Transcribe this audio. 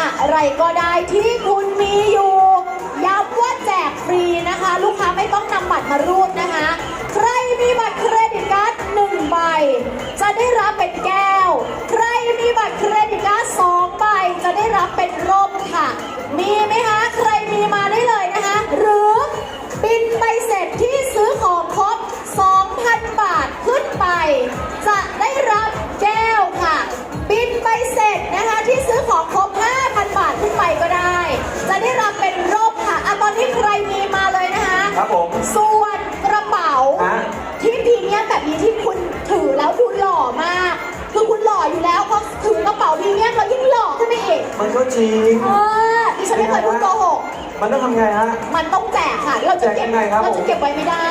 อะไรก็ได้ที่คุณมีอยู่ย้ำว่าแจกฟรีนะคะ ลูกค้าไม่ต้องนำบัตรมารูดนะคะ ใครมีบัตรเครดิตการ์ดหนึ่งใบ จะได้รับเป็นแก้ว ใครมีบัตรเครดิตการ์ดสองใบจะได้รับเป็นร่มค่ะ มีไหมคะใครมีมาได้เลยนะคะ หรือบินใบเสร็จที่ซื้อของครบ 2,000 บาทขึ้นไป จะได้รับแก้วค่ะ บินใบเสร็จนะคะที่ซื้อของครบ คะครับผมส่วนกระเป๋า ฮะ ที่พรีเมียมแบบนี้ที่คุณถือแล้วดูหล่อมาก คือคุณหล่ออยู่แล้วพอถือกระเป๋าพรีเมียมแล้วยิ่งหล่อขึ้นไปอีกมันก็จริง เออดิฉันไม่เคยพูดโกหก มันต้องทำไงฮะ มันต้องแจกค่ะ เราจะเก็บแจกยังไงครับเราจะเก็บไว้ไม่ได้